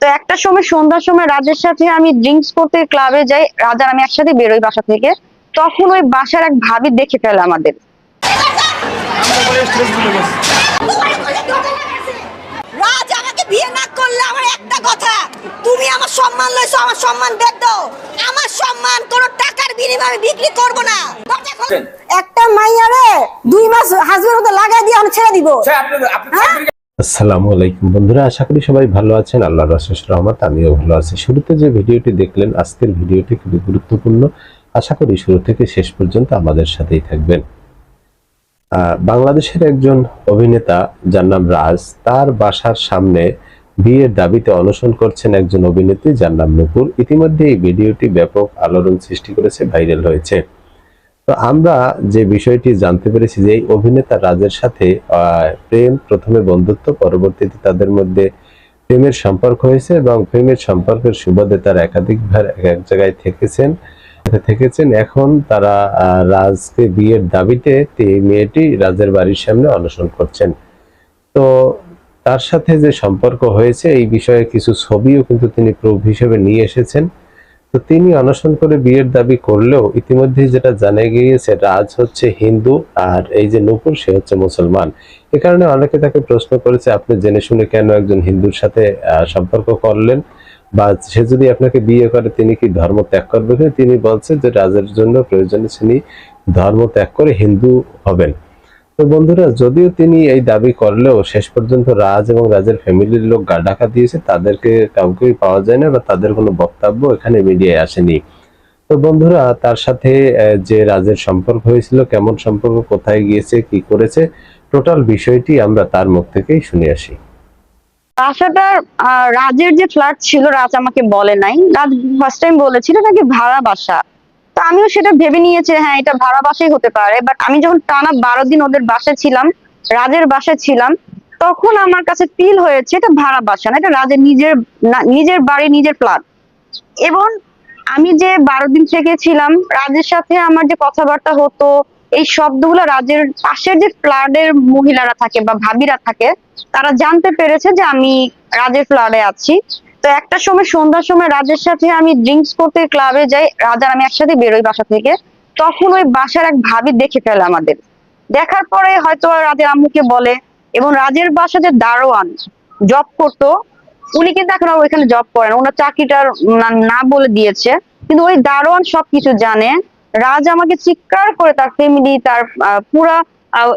তো একটা সময় সন্ধ্যার সময় রাজের সাথে আমি ড্রিঙ্কস করতে ক্লাবে যাই রাজার আমি একসাথে বেরোই বাসা থেকে। তখন ওই বাসার এক ভাবি দেখে ফেলে আমাদের। রাজ আমাকে বিয়ে না করলে আমার একটা কথা। তুমি আমার সম্মান লইছো আমার সম্মান বেদ দাও। আমার সম্মান কোনো টাকার বিনিময়ে বিক্রি করব না। একটা মাইয়ারে দুই মাস হাজবেন্ড মতো লাগাই দিয়ে আমি ছেড়ে দিব। হ্যাঁ? আসসালামু আলাইকুম বন্ধুরা, আশা করি সবাই ভালো আছেন। আল্লাহর অশেষ রহমত, আমিও ভালো আছি। শুরুতে যে ভিডিওটি দেখলেন, আজকের ভিডিওটি খুবই গুরুত্বপূর্ণ। আশা করি শুরু থেকে শেষ পর্যন্ত আমাদের সাথেই থাকবেন। বাংলাদেশের একজন অভিনেতা, যার নাম রাজ, তার বাসার সামনে বিয়ের দাবিতে অনশন করছেন একজন অভিনেত্রী, যার নাম নুপুর। ইতিমধ্যে এই ভিডিওটি ব্যাপক আলোড়ন সৃষ্টি করেছে, ভাইরাল হয়েছে। তো আমরা যে বিষয়টি জানতে পেরেছি যে এই অভিনেতা রাজের সাথে প্রেম প্রথমে বন্ধুত্ব, পরবর্তীতে তাদের মধ্যে প্রেমের সম্পর্ক হয়েছে এবং প্রেমের সম্পর্কের সুবাদে তারা একাধিকবার এক এক জায়গায় থেকেছেন থেকেছেন। এখন তারা রাজকে বিয়ের দাবিতে মেয়েটি রাজের বাড়ির সামনে অনশন করছেন। তো তার সাথে যে সম্পর্ক হয়েছে, এই বিষয়ে কিছু ছবিও কিন্তু তিনি প্রুফ হিসেবে নিয়ে এসেছেন। তো তিনি অনশন করে বিয়ের দাবি করলেও ইতিমধ্যে যেটা জানা গিয়েছে, রাজ হচ্ছে হিন্দু আর এই যে নূপুর, সে হচ্ছে মুসলমান। এ কারণে অনেকে তাকে প্রশ্ন করেছে, আপনি জেনে শুনে কেন একজন হিন্দুর সাথে সম্পর্ক করলেন? বা সে যদি আপনাকে বিয়ে করে, তিনি কি ধর্ম ত্যাগ করবেন? তিনি বলছে যে, রাজের জন্য প্রয়োজনে তিনি ধর্ম ত্যাগ করে হিন্দু হবেন। তো বন্ধুরা যদিও তিনি এই দাবি করলেও শেষ পর্যন্ত রাজ এবং রাজের ফ্যামিলির লোক গা ডাকা দিয়েছে তাদেরকে কাউকেই পাওয়া যায় না বা তাদের কোনো বক্তব্য এখানে মিডিয়ায় আসেনি। তো বন্ধুরা তার সাথে যে রাজের সম্পর্ক হয়েছিল কেমন সম্পর্ক কোথায় গিয়েছে কি করেছে টোটাল বিষয়টি আমরা তার মুখ থেকেই শুনে আসি। বাসাটার আহ, রাজের যে ফ্ল্যাট ছিল রাজ আমাকে বলে নাই। রাজ ফার্স্ট টাইম বলেছিল নাকি ভাড়া বাসা? তো আমিও সেটা ভেবে নিয়েছি হ্যাঁ এটা ভাড়া বাসাই হতে পারে। বাট আমি যখন টানা বারো দিন ওদের বাসায় ছিলাম, রাজের বাসায় ছিলাম, তখন আমার কাছে ফিল হয়েছে এটা ভাড়া বাসা না, এটা রাজের নিজের নিজের বাড়ি, নিজের ফ্ল্যাট এবং আমি যে বারো দিন থেকেছিলাম রাজের সাথে আমার যে কথাবার্তা হতো, এই শব্দগুলো রাজের পাশের যে ফ্ল্যাটের মহিলারা থাকে বা ভাবিরা থাকে, তারা জানতে পেরেছে যে আমি রাজের ফ্ল্যাটে আছি। তো একটা সময়, সন্ধ্যার সময় রাজের সাথে আমি ড্রিঙ্কস করতে ক্লাবে যাই রাজার আমি একসাথে বেরোই বাসা থেকে। তখন ওই বাসার এক ভাবি দেখে ফেলে আমাদের। দেখার পরে হয়তো রাজের আম্মুকে বলে, এবং রাজের বাসা যে দারোয়ান জব করতো, উনি কিন্তু এখন ওইখানে জব করেন ওনার চাকরিটার না- বলে দিয়েছে। কিন্তু ওই দারোয়ান সবকিছু জানে। রাজ আমাকে চিৎকার করে তার ফ্যামিলি তার পুরা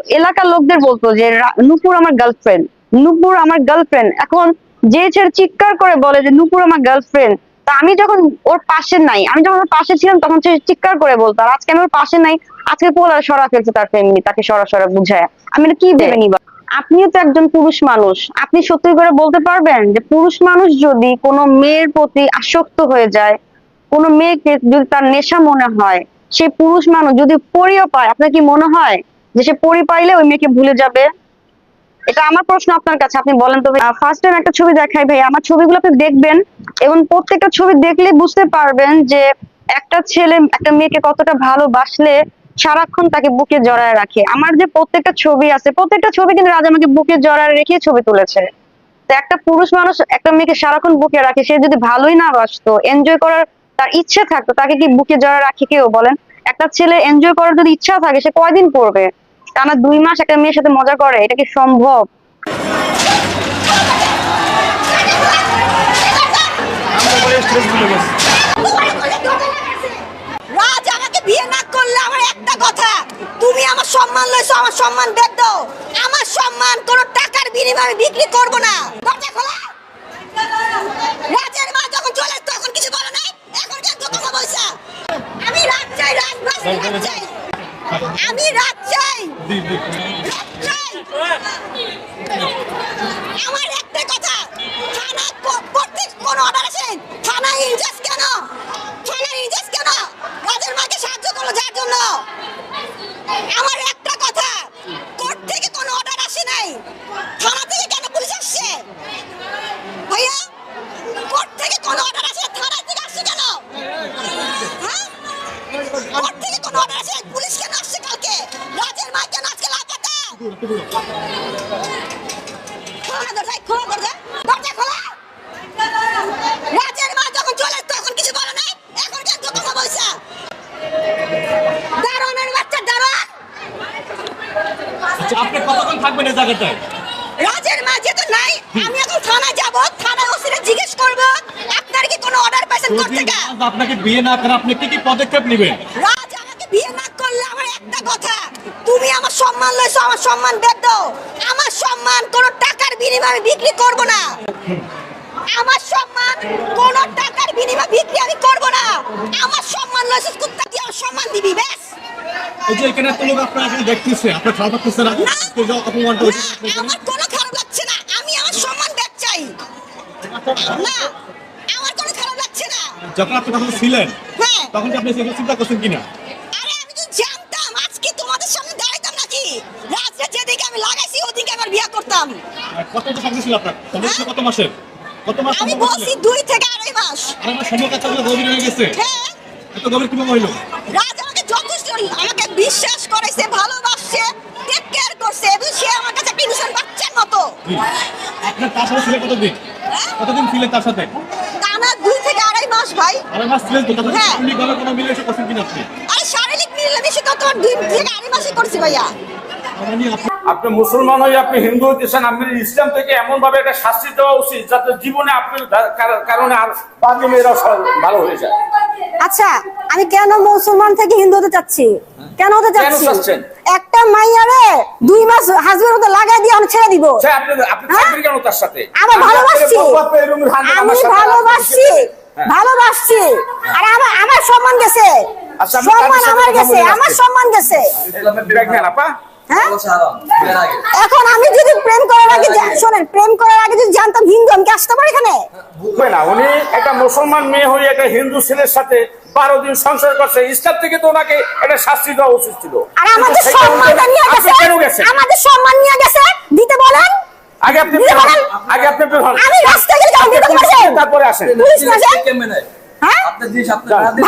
এলাকার লোকদের বলতো যে নূপুর আমার গার্লফ্রেন্ড নূপুর আমার গার্লফ্রেন্ড এখন যে ছেলে চিৎকার করে বলে যে নূপুর আমার গার্লফ্রেন্ড তা আমি যখন ওর পাশে নাই আমি যখন ওর পাশে ছিলাম তখন সে চিৎকার করে বলতো। আর আজকে আমি ওর পাশে নাই আজকে পোলা সরা ফেলছে তার ফ্যামিলি তাকে সরা সরা বুঝায়। আমি কি ভেবে নিবা? আপনিও তো একজন পুরুষ মানুষ। আপনি সত্যি করে বলতে পারবেন যে পুরুষ মানুষ যদি কোনো মেয়ের প্রতি আসক্ত হয়ে যায় কোনো মেয়েকে যদি তার নেশা মনে হয় সে পুরুষ মানুষ যদি পরিও পায় আপনার কি মনে হয় যে সে পরি পাইলে ওই মেয়েকে ভুলে যাবে? এটা আমার প্রশ্ন আপনার কাছে, আপনি বলেন তো ফার্স্ট টাইম একটা ছবি দেখাই ভাই, আমার ছবিগুলো আপনি দেখবেন এবং প্রত্যেকটা ছবি দেখলে বুঝতে পারবেন যে একটা ছেলে, একটা মেয়েকে কতটা ভালোবাসলে সারাক্ষণ তাকে বুকে জড়ায় রাখে। আমার যে প্রত্যেকটা ছবি আছে, প্রত্যেকটা ছবি কিন্তু রাজা আমাকে বুকে জড়ায় রেখে ছবি তুলেছে। তো একটা পুরুষ মানুষ একটা মেয়েকে সারাক্ষণ বুকে রাখে, সে যদি ভালোই না বাসতো এনজয় করার তার ইচ্ছে থাকতো, তাকে কি বুকে জড়ায় রাখে কেউ বলেন? একটা ছেলে এনজয় করার যদি ইচ্ছা থাকে, সে কয়দিন করবে টানা দুই মাস একটা মেয়ের সাথে মজা করে এটা কি সম্ভব? রাজ আমাকে বিয়ে না করলে আমার একটা কথা। তুমি আমার সম্মান লইছো আমার সম্মান বেদ দাও। আমার সম্মান কোনো টাকার বিনিময়ে বিক্রি করব না দরজা খোলা রাজের মা যখন চলে তখন কিছু বলো নাই এখন কেন কথা বলছা আমি রাজ চাই রাজ বাস রাজ চাই আমি রাজ চাই রাজ চাই আমার জায়গাটায় রাজের মা যেহেতু নাই। আমি এখন থানায় যাব থানায় ওসিরে জিজ্ঞেস করব আপনার কি কোনো অর্ডার পাইছেন কোর্ট থেকে? আপনাকে বিয়ে না করে আপনি কি কি পদক্ষেপ নেবেন? রাজ আমাকে বিয়ে না করলে আমার একটা কথা তুমি আমার সম্মান লইছো আমার সম্মান বেদ দাও। আমার সম্মান কোনো টাকার বিনিময়ে আমি বিক্রি করব না। আমার সম্মান কোন টাকার বিনিময়ে বিক্রি আমি করব না। আমার সম্মান লইছো কুত্তা দিয়ে আমার সম্মান দিবি এই যে এখানে এত লোক আপনার এখানে দেখতেছে আপনার খারাপ লাগতেছে না? না। আজকে যে অপমানটা হয়েছে না, আমার কোনো খারাপ লাগছে না। আমি আমার সম্মান ব্যাক চাই। না আমার কোনো খারাপ লাগছে না। যখন আপনি তখন ছিলেন হ্যাঁ। তখন কি আপনি চিন্তা করছেন কিনা? আরে আমি তো জানতাম আজকে তোমাদের সামনে দাঁড়াইতাম নাকি? রাত্রে যেদিকে আমি লাগাইছি ওদিকে আমার বিয়ে করতাম। কত বছর সম্পর্ক ছিল আপনার? সম্পর্ক কত মাসের? কত মাস আমি বলছি? দুই থেকে আড়াই মাস। আমার সম্পর্ক এত গভীর হয়ে গেছে। হ্যাঁ। এত গভীর কীভাবে হইল? আপনার তার সাথে ছিলেন কতদিন? হ্যাঁ? কতদিন ছিলেন তার সাথে? টানা দুই থেকে আড়াই মাস ভাই। আড়াই মাস ছিলেন তো তাদের হ্যাঁ। কোনো মিলে করছেন কিনা আপনি? আরে শারীরিক মিলেমিশে তো তোমার দুই থেকে আড়াই মাসই করছি ভাইয়া। মানে আপনি আপনি মুসলমান হয়ে আপনি হিন্দু হইতেছেন আপনি ইসলাম থেকে এমন ভাবে একটা শাস্তি দেওয়া উচিত যাতে জীবনে আপনার কার- কারণে আর বাকি মেয়েরা ভালো হয়ে যায়। আচ্ছা আমি কেন মুসলমান থেকে হিন্দু হতে চাচ্ছি? কেন হতে চাচ্ছি? একটা মাইয়ারে দুই মাস হাজবেন্ড হতে লাগাই দিয়ে আমি ছেড়ে দিব। হ্যাঁ? আমার আমি ভালোবাসছি। আমি ভালোবাসছি। হ্যাঁ। ভালোবাসছি। আর আমার আমার সম্মান গেছে। আচ্ছা, সম্মান আমার গেছে। আমার সম্মান গেছে। এখন আমি যদি প্রেম করার আগে শোনেন প্রেম করার আগে যদি জানতাম হিন্দু আমি কি আসতে পারি এখানে? বুঝবে না উনি একটা মুসলমান মেয়ে হয়ে একটা হিন্দু ছেলের সাথে বারো দিন সংসার করছে। ইসলাম থেকে তো ওনাকে একটা শাস্তি দেওয়া উচিত ছিল। আর আমাদের সম্মানটা নিয়ে গেছে। আমাদের সম্মান নিয়ে গেছে। দিতে বলেন। আগে আপনি দিতে বের হন। বলেন। আগে আপনি আমি রাস্তায় গেলে কেন দিতে পারছেন? তারপরে আসেন। পুলিশ না যে? হ্যাঁ?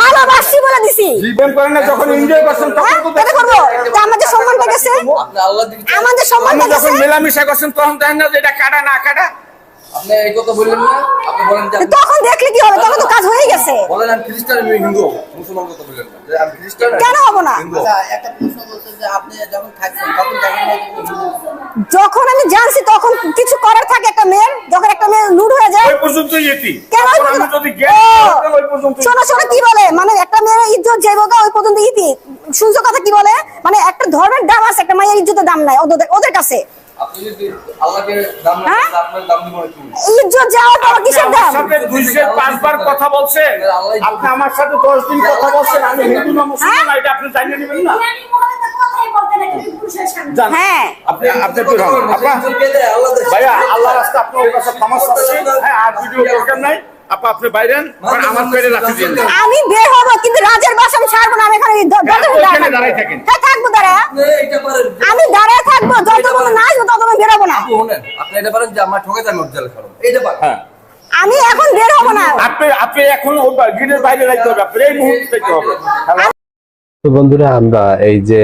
ভালোবাসছি বলে দিছি। প্রেম করেন না যখন এনজয় করছেন তখন হ্যাঁ? তো করব আমাদের গেছে আমাদের আপনি যখন মেলামেশা করছেন তখন দেখেন না যে এটা কাটা না কাটা? আপনি এই কথা বললেন না আপনি বলেন তখন দেখলে কি হবে? তখন তো কাজ হয়ে গেছে। বলেন আমি খ্রিস্টান আমি হিন্দু মুসলমান কথা বললেন আমি খ্রিস্টান কেন হব না? একটা প্রশ্ন বলছেন যে আপনি যখন থাকছেন তখন দেখেন যখন আমি জানছি তখন কিছু করার থাকে একটা মেয়ের যখন একটা মেয়ে লুড হয়ে যায়। ওই পর্যন্ত ইতি কেন শোনো শোনো কি বলে? মানে একটা মেয়ের ইজ্জত যে গা ওই পর্যন্ত ইতি। শুনছো কথা কি বলে? মানে একটা ধর্মের দাম আছে একটা মায়ের ইজ্জতের দাম নাই ওদের ওদের কাছে। হ্যাঁ? ইজ্জত কিসের দাম? সাথে দুইশো পাঁচবার কথা বলছেন আপনি আমার সাথে দশ দিন কথা বলছেন আমি হিন্দু না মুসলমান না, এটা আপনি জানিয়ে নেবেন না? হ্যাঁ। আপনি আপনি? আল্লাহ ভাইয়া আল্লাহ রাস্তা আপনার কাছে ক্ষমা চাচ্ছি। হ্যাঁ আর ভিডিও দরকার নাই। আপা আপনি বাইরেন আর আমার পেটে রাখি দিন। আমি বের হব কিন্তু রাজের বাসা আমি ছাড়বো না আমি এখানে হ্যাঁ, থাকব। থাকেন। হ্যাঁ থাকব দাঁড়া। এইটা পারেন। আমি দাঁড়ায় থাকব যতক্ষণ না আসব ততক্ষণ বেরোবো না। আপনি শোনেন আপনি এটা পারেন যে আমার ঠকে আমি উজ্জ্বল করো এইটা পারেন। হ্যাঁ। আমি এখন বের হব না। আপনি আপনি এখন ওই গিটের বাইরে রাখতে হবে আপনি এই মুহূর্তে যেতে হবে। বন্ধুরা, আমরা এই যে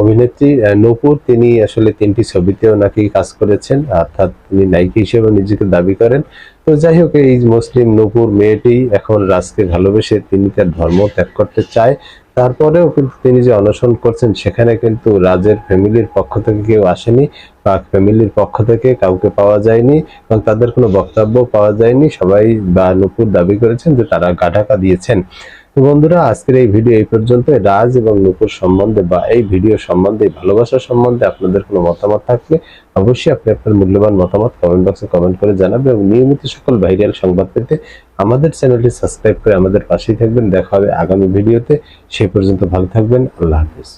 অভিনেত্রী নূপুর, তিনি আসলে তিনটি ছবিতেও নাকি কাজ করেছেন, অর্থাৎ তিনি নায়িকা হিসেবে নিজেকে দাবি করেন। তো যাই হোক, এই মুসলিম নূপুর মেয়েটি এখন রাজকে ভালোবেসে তিনি তার ধর্ম ত্যাগ করতে চায়। তারপরেও কিন্তু তিনি যে অনশন করছেন, সেখানে কিন্তু রাজের ফ্যামিলির পক্ষ থেকে কেউ আসেনি বা ফ্যামিলির পক্ষ থেকে কাউকে পাওয়া যায়নি এবং তাদের কোনো বক্তব্য পাওয়া যায়নি। সবাই বা নূপুর দাবি করেছেন যে তারা গাঢাকা দিয়েছেন। তো বন্ধুরা, আজকের এই ভিডিও এই পর্যন্ত। রাজ এবং নূপুর সম্বন্ধে বা এই ভিডিও সম্বন্ধে ভালোবাসা সম্বন্ধে আপনাদের কোনো মতামত থাকলে অবশ্যই আপনি আপনার মূল্যবান মতামত কমেন্ট বক্সে কমেন্ট করে জানাবেন এবং নিয়মিত সকল ভাইরাল সংবাদ পেতে আমাদের চ্যানেলটি সাবস্ক্রাইব করে আমাদের পাশেই থাকবেন। দেখা হবে আগামী ভিডিওতে। সেই পর্যন্ত ভালো থাকবেন। আল্লাহ হাফিজ।